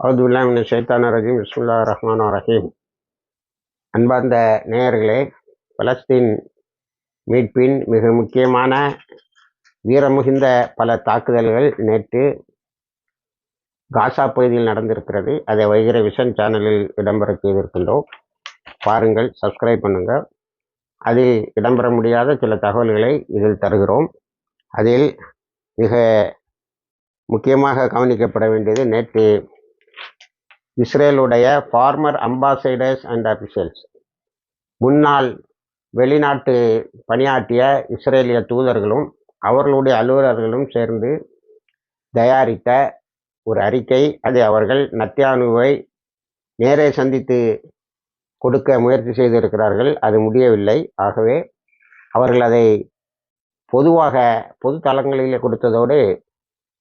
அவுதுல்லாமின் சைத்தான ரஜீம் இஸ்முல்லா ரஹ்மான் ரஹீம். அன்பார்ந்த நேயர்களே பலஸ்தீன் மீட்பின் மிக முக்கியமான வீரமுகிந்த பல தாக்குதல்கள் நேற்று காசா பகுதியில் நடந்திருக்கிறது. அதை வைகிற விஷன் சேனலில் இடம்பெற செய்திருக்கின்றோம் பாருங்கள் சப்ஸ்கிரைப் பண்ணுங்கள் அதில் இடம்பெற முடியாத சில தகவல்களை இதில் தருகிறோம். அதில் மிக முக்கியமாக கவனிக்கப்பட வேண்டியது நேற்று இஸ்ரேலுடைய ஃபார்மர் அம்பாசைடர்ஸ் அண்ட் அபிஷியல்ஸ் முன்னாள் வெளிநாட்டு பணியாற்றிய இஸ்ரேலிய தூதர்களும் அவர்களுடைய அலுவலர்களும் சேர்ந்து தயாரித்த ஒரு அறிக்கை. அதை அவர்கள் நத்தியானுவை நேரே சந்தித்து கொடுக்க முயற்சி செய்திருக்கிறார்கள். அது முடியவில்லை. ஆகவே அவர்கள் அதை பொதுவாக பொது தளங்களிலே கொடுத்ததோடு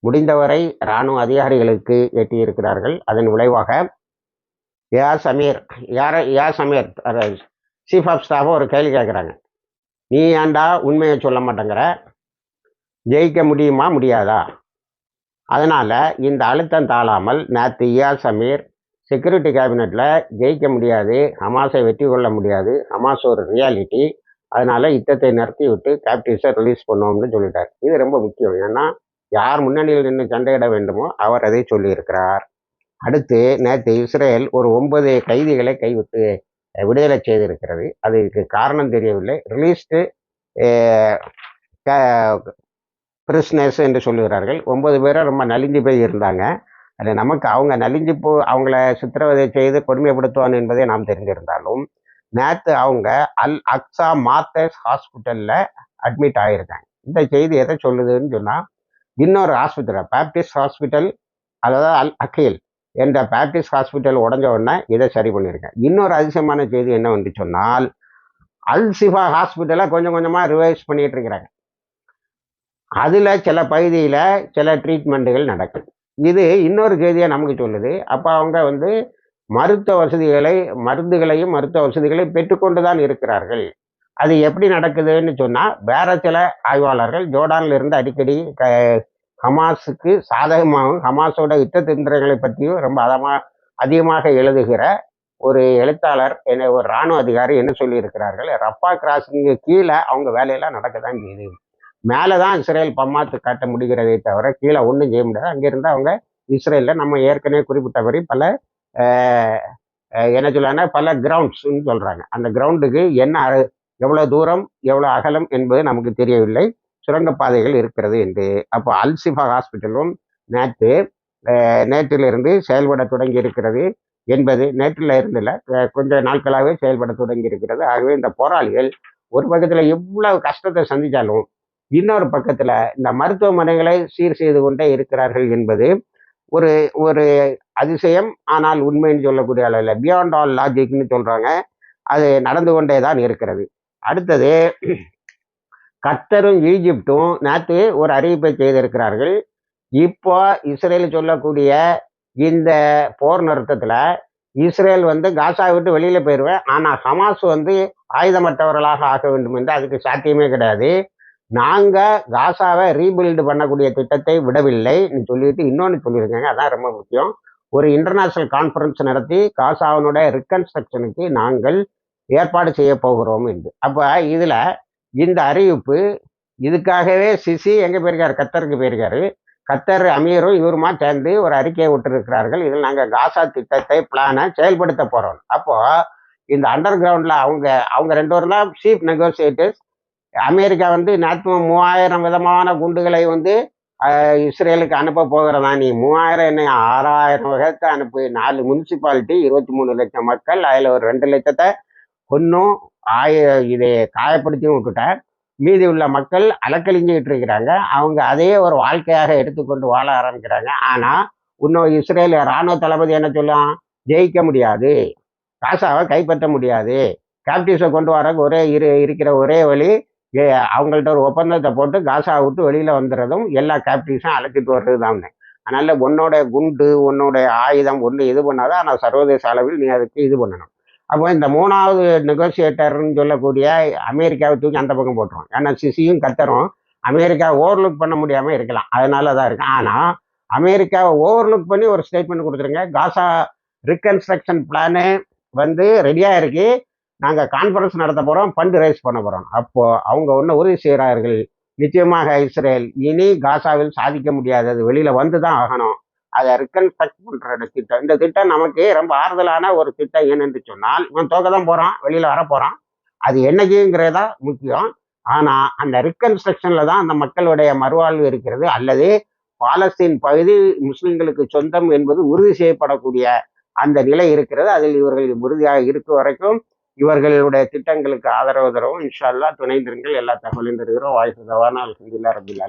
முடிந்தவரை இராணுவ அதிகாரிகளுக்கு எட்டியிருக்கிறார்கள். அதன் விளைவாக யா சமீர் யார யா சமீர் சீஃப் ஆஃப் ஸ்டாஃபை ஒரு கேள்வி கேட்குறாங்க. நீ ஏன்டா உண்மையை சொல்ல மாட்டேங்கிற? ஜெயிக்க முடியுமா முடியாதா? அதனால் இந்த அழுத்தம் தாழாமல் நேற்று இயா சமீர் செக்யூரிட்டி கேபினெட்டில் ஜெயிக்க முடியாது ஹமாஸை வெற்றி கொள்ள முடியாது ஹமாஸ் ஒரு ரியாலிட்டி அதனால் யுத்தத்தை நிறுத்தி விட்டு கேப்டிவ்ஸை ரிலீஸ் பண்ணுவோம்னு சொல்லிட்டார். இது ரொம்ப முக்கியம். ஏன்னா யார் முன்னணியில் நின்று சண்டையிட வேண்டுமோ அவர் அதை சொல்லியிருக்கிறார். அடுத்து நேற்று இஸ்ரேல் ஒரு ஒன்பது கைதிகளை கைவிட்டு விடுதலை செய்திருக்கிறது. அதுக்கு காரணம் தெரியவில்லை. ரிலீஸ்டு பிரிஸ்னர்ஸ் என்று சொல்லுகிறார்கள். ஒன்பது பேரை ரொம்ப நலிஞ்சு போய் இருந்தாங்க அது நமக்கு அவங்க நலிஞ்சு போ அவங்கள சித்திரவதை செய்து கொடுமைப்படுத்துவான் என்பதை நாம் தெரிஞ்சிருந்தாலும் நேற்று அவங்க அல் அக்ஸா மாத்தஸ் ஹாஸ்பிட்டலில் அட்மிட் ஆகியிருக்காங்க இந்த செய்தி எதை சொல்லுதுன்னு சொன்னால் இன்னொரு ஹாஸ்பிட்டல் பேப்டிஸ்ட் ஹாஸ்பிட்டல் அதாவது அல் அக்கீல் என்ற பேப்டிஸ்ட் ஹாஸ்பிட்டல் உடஞ்ச உடனே இதை சரி பண்ணியிருக்கேன் இன்னொரு அதிசயமான செய்தி என்ன வந்து சொன்னால் அல் சிஃபா ஹாஸ்பிட்டலை கொஞ்சம் கொஞ்சமாக ரிவைஸ் பண்ணிகிட்டு இருக்கிறாங்க. அதில் சில பகுதியில் சில ட்ரீட்மெண்ட்டுகள் நடக்குது. இது இன்னொரு செய்தியை நமக்கு சொல்லுது. அப்போ அவங்க வந்து மருத்துவ வசதிகளை மருந்துகளையும் மருத்துவ வசதிகளையும் பெற்றுக்கொண்டு தான் இருக்கிறார்கள். அது எப்படி நடக்குதுன்னு சொன்னால் வேற சில ஆய்வாளர்கள் ஜோர்டானில் இருந்து அடிக்கடி க ஹமாஸுக்கு சாதகமாகவும் ஹமாஸோட யுத்த தந்திரங்களை பற்றியும் ரொம்ப அதமாக அதிகமாக எழுதுகிற ஒரு எழுத்தாளர் என்ன ஒரு இராணுவ அதிகாரி என்ன சொல்லியிருக்கிறார்கள் ரப்பா கிராசிங்கு கீழே அவங்க வேலையெல்லாம் நடக்க தான் செய்யுது மேலே தான் இஸ்ரேல் பம்மாத்து காட்ட முடிகிறதே தவிர கீழே ஒன்றும் செய்ய முடியாது. அங்கேருந்து அவங்க இஸ்ரேலில் நம்ம ஏற்கனவே குறிப்பிட்டபடி பல என்ன சொல்லுவாங்கன்னா பல கிரவுண்ட்ஸ்ன்னு சொல்கிறாங்க அந்த கிரவுண்டுக்கு என்ன எவ்வளோ தூரம் எவ்வளோ அகலம் என்பது நமக்கு தெரியவில்லை. சுரங்கப்பாதைகள் இருக்கிறது என்று. அப்போ அல்சிஃபா ஹாஸ்பிட்டலும் நேற்று நேற்றிலிருந்து செயல்பட தொடங்கி இருக்கிறது என்பது நேற்றில் இருந்தில்ல கொஞ்ச நாட்களாகவே செயல்பட தொடங்கி இருக்கிறது ஆகவே இந்த போராளிகள் ஒரு பக்கத்தில் எவ்வளவு கஷ்டத்தை சந்தித்தாலும் இன்னொரு பக்கத்தில் இந்த மருத்துவமனைகளை சீர் செய்து கொண்டே இருக்கிறார்கள் என்பது ஒரு ஒரு அதிசயம். ஆனால் உண்மைன்னு சொல்லக்கூடிய அளவில் பியாண்ட் ஆல் லாஜிக்னு சொல்கிறாங்க அது நடந்து கொண்டே தான் இருக்கிறது. அடுத்தது கத்தரும் ஈஜிப்டும் நேற்று ஒரு அறிவிப்பை செய்திருக்கிறார்கள். இப்போ இஸ்ரேல் சொல்லக்கூடிய இந்த போர் நிறுத்தத்தில் இஸ்ரேல் வந்து காசா விட்டு வெளியில் போயிடுவேன் ஆனால் ஹமாஸ் வந்து ஆயுதமற்றவர்களாக ஆக வேண்டும் என்று அதுக்கு சாத்தியமே கிடையாது. நாங்கள் காசாவை ரீபில்டு பண்ணக்கூடிய திட்டத்தை விடவில்லை. சொல்லிட்டு இன்னொன்று சொல்லியிருக்காங்க. அதான் ரொம்ப முக்கியம். ஒரு இன்டர்நேஷ்னல் கான்ஃபரன்ஸ் நடத்தி காசாவினுடைய ரிகன்ஸ்ட்ரக்ஷனுக்கு நாங்கள் ஏற்பாடு செய்ய போகிறோம் என்று. அப்போ இதில் இந்த அறிவிப்பு இதுக்காகவே சிசி எங்கே போயிருக்காரு? கத்தருக்கு போயிருக்காரு. கத்தர் அமீரும் இவருமா சேர்ந்து ஒரு அறிக்கையை விட்டுருக்கிறார்கள். இதில் நாங்கள் காசா திட்டத்தை பிளானை செயல்படுத்த போகிறோம் அப்போது இந்த அண்டர் கிரவுண்டில் அவங்க அவங்க ரெண்டு பேரும் தான் சீஃப் நெகோசியேட்டர்ஸ் அமெரிக்கா வந்து நேற்று மூவாயிரம் விதமான குண்டுகளை வந்து இஸ்ரேலுக்கு அனுப்ப போகிறதா? நீ மூவாயிரம் என்ன ஆறாயிரம் வகத்தை அனுப்பு. நாலு முனிசிபாலிட்டி இருபத்தி மூணு லட்சம் மக்கள் அதில் ஒரு ரெண்டு லட்சத்தை ஒன்றும் ஆய இதை காயப்படுத்தியும் விட்டுட்டேன் மீதி உள்ள மக்கள் அலக்கழிஞ்சிக்கிட்டு இருக்கிறாங்க அவங்க அதையே ஒரு வாழ்க்கையாக எடுத்துக்கொண்டு வாழ ஆரம்பிக்கிறாங்க. ஆனால் இன்னும் இஸ்ரேல் இராணுவ தளபதி என்ன சொல்லும் ஜெயிக்க முடியாது. காசாவை கைப்பற்ற முடியாது. கேப்டிவ்ஸை கொண்டு வர ஒரே இரு இருக்கிற ஒரே வழி அவங்கள்ட்ட ஒரு ஒப்பந்தத்தை போட்டு காசா விட்டு வெளியில் வந்துடுறதும் எல்லா கேப்டிவ்ஸும் அழைச்சிட்டு வர்றது தான் அதனால் உன்னோட குண்டு உன்னோட ஆயுதம் ஒன்று இது பண்ணாதான் ஆனால் சர்வதேச அளவில் நீ அதுக்கு இது பண்ணணும். அப்போ இந்த மூணாவது நெகோசியேட்டர்னு சொல்லக்கூடிய அமெரிக்காவை தூக்கி அந்த பக்கம் போட்டுரும். ஏன்னா சிசியும் கத்தரும் அமெரிக்கா ஓவர்லுக் பண்ண முடியாமல் இருக்கலாம். அதனால தான் இருக்கு. ஆனால் அமெரிக்காவை ஓவர்லுக் பண்ணி ஒரு ஸ்டேட்மெண்ட் கொடுத்துருங்க. காசா ரிகன்ஸ்ட்ரக்ஷன் பிளானு வந்து ரெடியாக இருக்கு நாங்கள் கான்ஃபரன்ஸ் நடத்த போகிறோம் ஃபண்டு ரைஸ் பண்ண போகிறோம் அப்போது அவங்க ஒன்று உறுதி செய்கிறார்கள் நிச்சயமாக இஸ்ரேல் இனி காசாவில் சாதிக்க முடியாதது வெளியில் வந்து தான் ஆகணும். அதை ரிகன்ஸ்ட்ரக்ட் பண்ணுற திட்டம். இந்த திட்டம் நமக்கு ரொம்ப ஆறுதலான ஒரு திட்டம் ஏனென்று சொன்னால் இவன் தோக்க தான் போகிறான் வெளியில் வர போகிறான் அது என்னைக்குங்கிறதா முக்கியம். ஆனால் அந்த ரிகன்ஸ்ட்ரக்ஷன்ல தான் அந்த மக்களுடைய மறுவாழ்வு இருக்கிறது. அல்லது பாலஸ்தீன் பகுதி முஸ்லிம்களுக்கு சொந்தம் என்பது உறுதி செய்யப்படக்கூடிய அந்த நிலை இருக்கிறது. அதில் இவர்கள் உறுதியாக இருக்கும் வரைக்கும் இவர்களுடைய திட்டங்களுக்கு ஆதரவு தரவும். இன்ஷால்லா துணைந்திருங்கள். எல்லா தகவலையும் தருகிறோம். வாய்ப்பு தவானால் அல்ஹம்துலில்லாஹ் ரபில்